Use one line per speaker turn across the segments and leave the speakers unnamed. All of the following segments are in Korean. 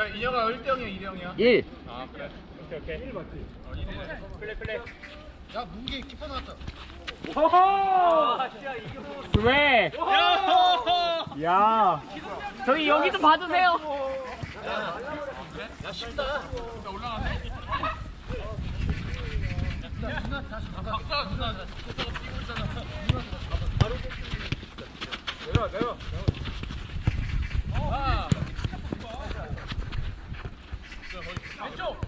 야 인혁아 1대0이야 2대0이야?
1
아 그래. 오케이 오케이. 1 맞지? 어 2대0 플레이 플레이. 야 문기 키퍼 나왔다.
왜? 야. 저기 여기 좀 봐주세요.
야 쉽다. 야 올라가네. 박사 누나. 박사가 뛰고 있잖아. 바로 내려와 내려와 아 왼쪽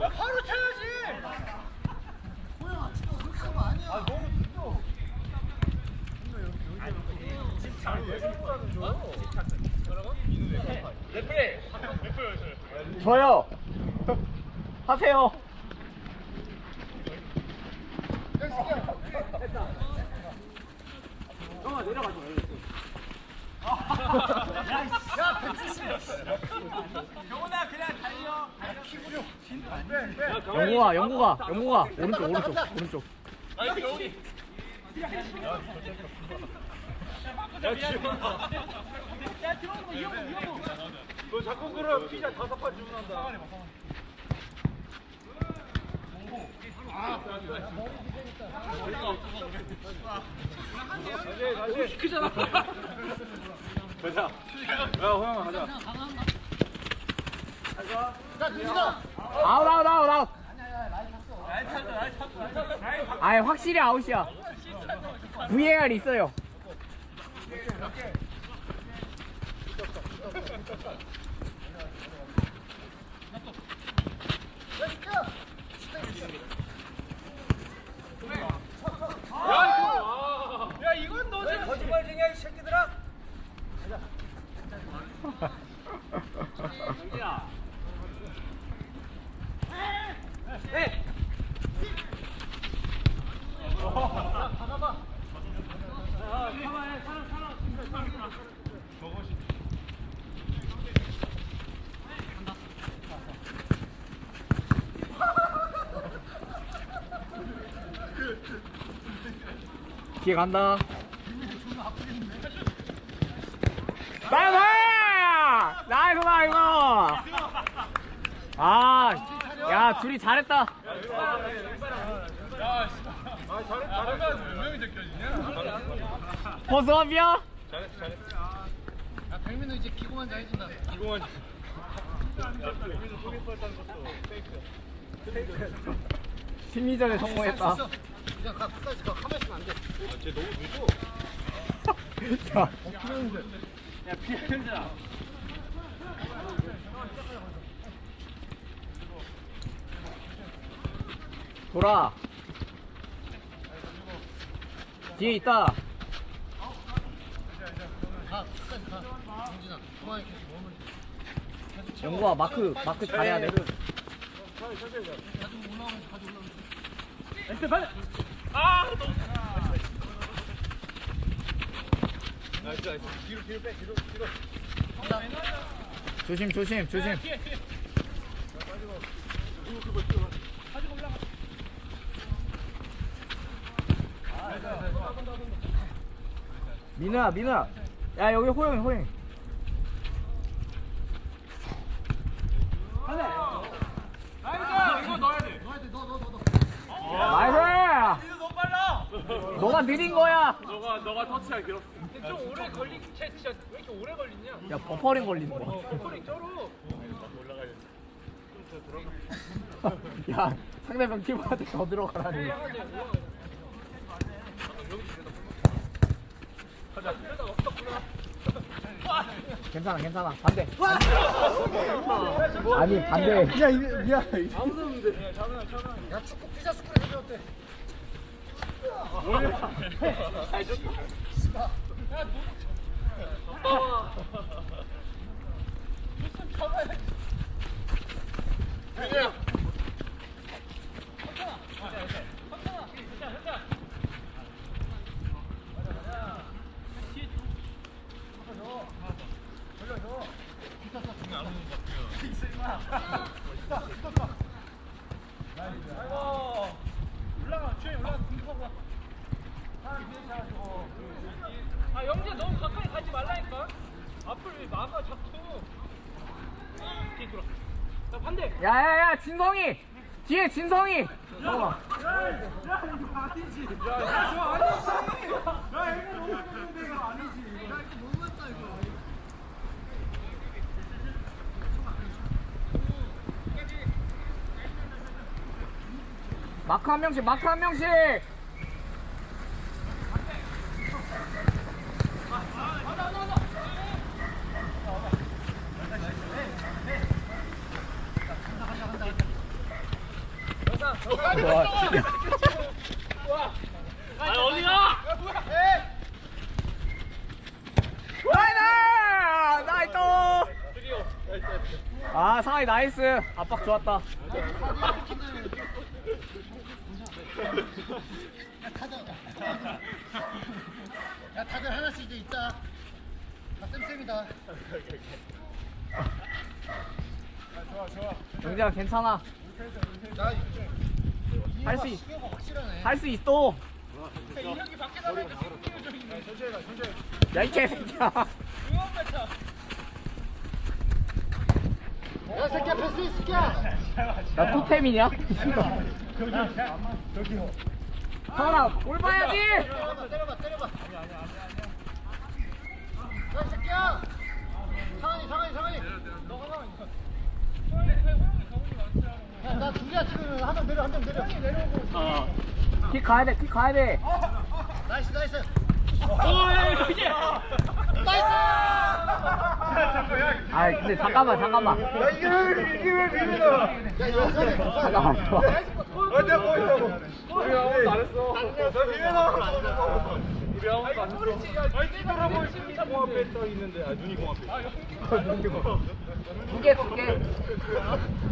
야 바로 쳐야지 아 너무 늦어 레플레이
저요. 하세요.
경훈아 그냥 달려
영구가 영구가 영구가. 오른쪽 오른쪽 오른쪽.
야 들어오는 거 이러고 이러고 너 자꾸 그럼 피자 다섯 판 주문한다. 다시 크잖아 가자 야 호영아 가자
아웃 아웃 아웃 아웃 아예 확실히 아웃이야. VAR 있어요
야 이건 너지 거짓말쟁이야 이 새끼들아
뒤에 간다. 나이스! 나이스 나이스! 둘이 잘했다.
아 잘하면 분명히 느껴지냐
버스업이야
야 백민우 이제 기공한 자 해준다 기공한 페이크야
심리전에 성공했다
그냥 가 끝까지 가. 가만히 있으면 안돼. 아쟤 너무 늦어.
자,
야. 피해자
돌아. 뒤에 있다.
가 끝까지 가. 정진아 그만히 계속 채워
영구야 마크 마크 잘해야 돼.
가지고 올라오면서 가지고 올라오면서
조심 조심 조심. 민우야 민우야 야 여기 호영이 호영이
나이스 이거 넣어야 돼 넣어야 돼 넣어 넣어 넣어
나이스
너무 빨라
너가 느린 거야.
너가 너가 터치가 길었어 좀 오래 걸리 진짜 왜 이렇게 오래 걸리냐?
야 버퍼링 걸리는 거야
버퍼링 쩔어. 올라가야
야 상대방 팀한테 더 들어가라니.
불러
괜찮아 괜찮아. 반대. 아니 반대.
야 이게 야 아무도 없는데. 야 축구 피자 스쿨에 해줬대 그냥 올라가 주행 올라가 공격하고 아 영재 너무 가까이 가지 말라니까 앞을 나가 자꾸. 뒤에 돌아. 자 반대.
야야야 진성이! 뒤에 진성이! 잠깐만 마크 한 명씩 마크 한 명씩
아 어디가?
아 상하이 나이스 압박 좋았다.
야 다들 하나씩 이제 있다. 다 쌤쌤이다.
영재야 괜찮아.
야,
할수 있,
수요가 확실하네.
할수 있어 야이 개새끼야
야 새끼야 패스 이 새끼야.
나 토템이냐? 하나 골 봐야지
때려봐 때려봐 때려봐. 야이 새끼야. 상한이 상한이 상한이. 야나 둘이야 지금 한 명 한명 내려. 내려오고.
킥 가야 돼 킥 가야 돼
나이스 나이스.
오야 이제.
나이스.
아 근데 잠깐만 잠깐만
야
잠깐만
아뭐 있다고? 우리 아무도 안 했어. 나 비밀 나오면 안 돼.
우리 아무도 안 했어. 아니 뛰더라고 지금 공 앞에 떠 있는데 아 눈이 공 앞에.
두개 두개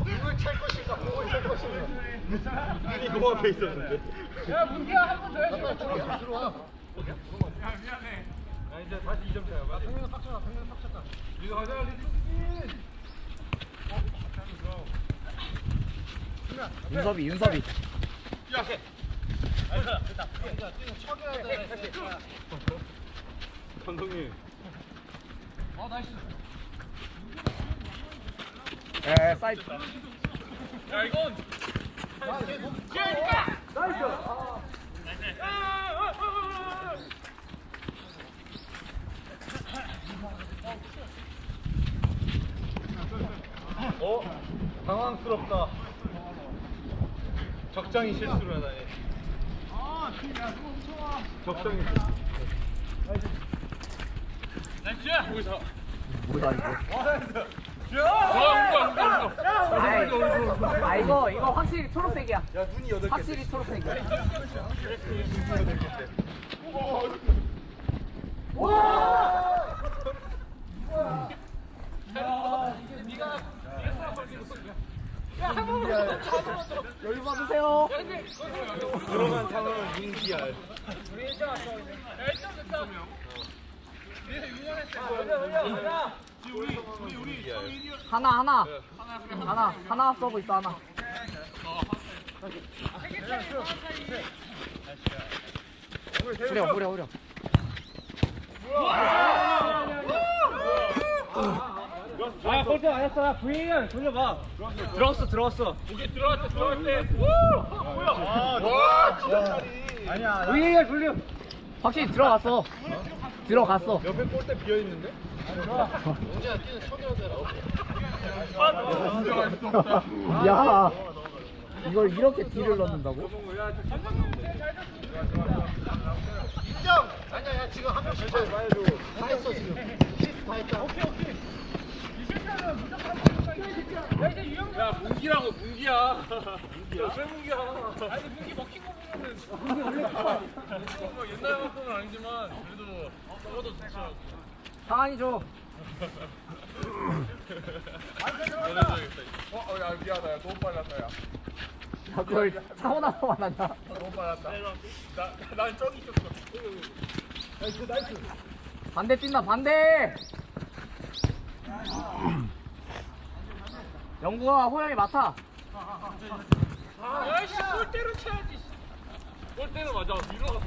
누굴 찰 것인가 보고 있을 것인가.
눈이 공 앞에 있었는데. 야 문기야 한번더 해줘.
들어와 들어와.
아 이제 다시 2점 차야. 아
동현아 빡쳤다 동현아 빡쳤다.
이거 가자
윤섭이 윤섭이
감독님. 아 나이스.
에 사이드
야 이건. 어? 당황스럽다. 적당히 실수를 하다니. 적당히. 나이스. 거기서.
뭐야 이거
와,
아이, 아 이거 이거 확실히 초록색이야.
야 눈이 여덟 개.
확실히 초록색이야. 여기 봐주세요.
들어간 상황은 민기야.
하나 하나 하나 하나 써고 있어 하나 후려 후려 후려
아, 골대 아니었어. VAR 돌려봐. 들어갔어, 들어갔어. 이게 들어갔대, 들어갔대. 뭐야? 와, 진짜 아니야.
VAR 돌려 확실히 들어갔어 들어갔어
옆에 골대 비어 있는데?
야
이걸 이렇게 뒤를 넣는다고?
인정. 아니야 야 지금 한 명씩 다다 했어 지금. 다 했다. 오케이 오케이.
야, 문기라고, 문기야. 문기야? 왜 문기야? 아니, 문기 먹힌 거 보면은. 뭐 옛날 만큼은 아니지만, 그래도 적어도 좋죠.
상한이 줘.
어, 어, 야, 미안하다. 야, 너무 빨랐다, 야.
야, 그걸 차고 나서만 한다
너무 빨랐다. 나, 난 저기 있었어.
반대 뛴다 반대 영구가 호영이 맡아
야, 씨, 골대로 쳐야지. 골대는 맞아. 위로 가서.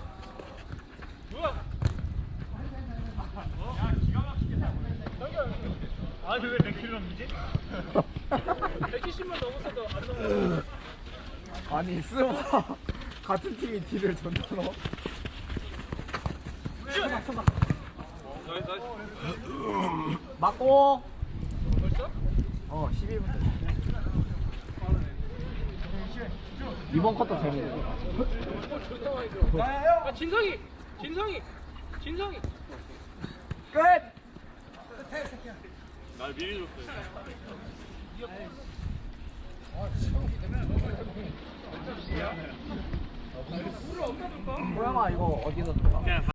뭐야? 아니 왜 100kg 넘기지? 170만 넘었어도 안 넘어.
아니 스마 같은 팀이 딜을 존나 넣어
나이스 나이스.
맞고
벌써?
어 11분 이번 컷도 재밌네
아 진성이, 진성이, 진성이.
끝!
날 미리 줬어.
호영아 이거 어디서 들까?